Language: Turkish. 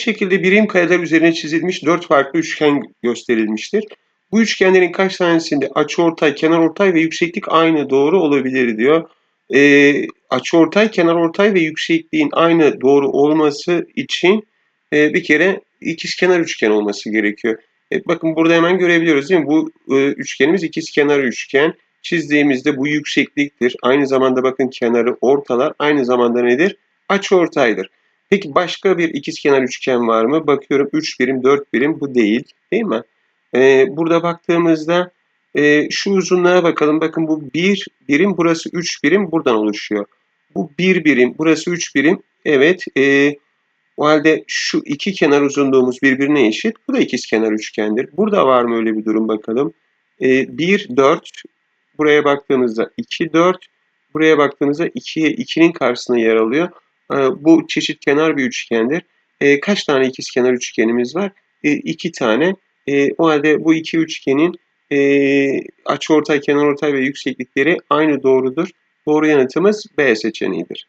şekilde birim kareler üzerine çizilmiş dört farklı üçgen gösterilmiştir. Bu üçgenlerin kaç tanesinde açıortay, kenarortay ve yükseklik aynı doğru olabilir diyor. Ee, açıortay, kenarortay ve yüksekliğin aynı doğru olması için e, bir kere ikizkenar üçgen olması gerekiyor. E, bakın burada hemen görebiliyoruz değil mi? Bu e, üçgenimiz ikizkenar üçgen. Çizdiğimizde bu yüksekliktir. Aynı zamanda bakın kenarı ortalar. Aynı zamanda nedir? Açıortaydır. Peki başka bir ikizkenar üçgen var mı? Bakıyorum 3 birim, 4 birim bu değil. Değil mi? Ee, burada baktığımızda e, şu uzunluğa bakalım. Bakın bu 1 birim, burası 3 birim buradan oluşuyor. Bu 1 birim, burası 3 birim. Evet. E, o halde şu iki kenar uzunluğumuz birbirine eşit. Bu da ikizkenar üçgendir. Burada var mı öyle bir durum bakalım. E, 1, 4. Buraya baktığımızda 2, 4. Buraya baktığımızda 2'ye 2'nin karşısına yer alıyor. E, bu çeşit kenar bir üçgendir. E, kaç tane ikizkenar üçgenimiz var? E, iki tane. O halde bu iki üçgenin açıortay, kenarortay ve yükseklikleri aynı doğrudur. Doğru yanıtımız B seçeneğidir.